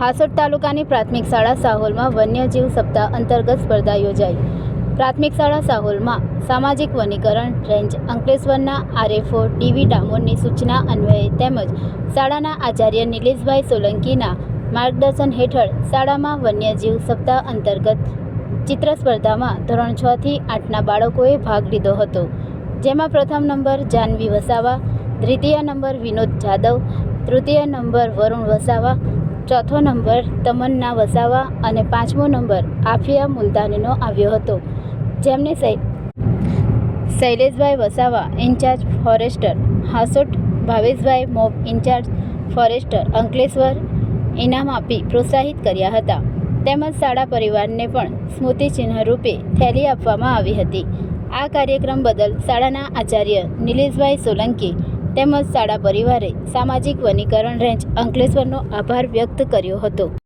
હાસોડ તાલુકાની પ્રાથમિક શાળા સાહોલમાં વન્યજીવ સપ્તાહ અંતર્ગત સ્પર્ધા યોજાઈ. પ્રાથમિક શાળા સાહોલમાં સામાજિક વનીકરણ, રેન્જ, અંકલેશ્વરના આરએફઓ ડીવી ડામોરની સૂચના અન્વયે તેમજ શાળાના આચાર્ય નિલેશભાઈ સોલંકીના માર્ગદર્શન હેઠળ શાળામાં વન્યજીવ સપ્તાહ અંતર્ગત ચિત્ર સ્પર્ધામાં ધોરણ છ થી આઠના બાળકોએ ભાગ લીધો હતો. જેમાં પ્રથમ નંબર જાનવી વસાવા, દ્વિતીય નંબર વિનોદ જાદવ, તૃતીય નંબર વરુણ વસાવા ચોથો નંબર તમન્ના વસાવા અને પાંચમો નંબર આફિયા મુલતાનીનો આવ્યો હતો. જેમને શૈલેષભાઈ વસાવા ઇન્ચાર્જ ફોરેસ્ટર હાસોટ ભાવેશભાઈ મોબ ઇન્ચાર્જ ફોરેસ્ટર અંકલેશ્વર ઇનામ આપી પ્રોત્સાહિત કર્યા હતા. તેમજ શાળા પરિવારને પણ સ્મૃતિચિહ્ન રૂપે થેલી આપવામાં આવી હતી. આ કાર્યક્રમ બદલ શાળાના આચાર્ય નિલેશભાઈ સોલંકી તેમજ શાળા પરિવારે સામાજિક વનીકરણ રેન્જ અંકલેશ્વરનો આભાર વ્યક્ત કર્યો હતો.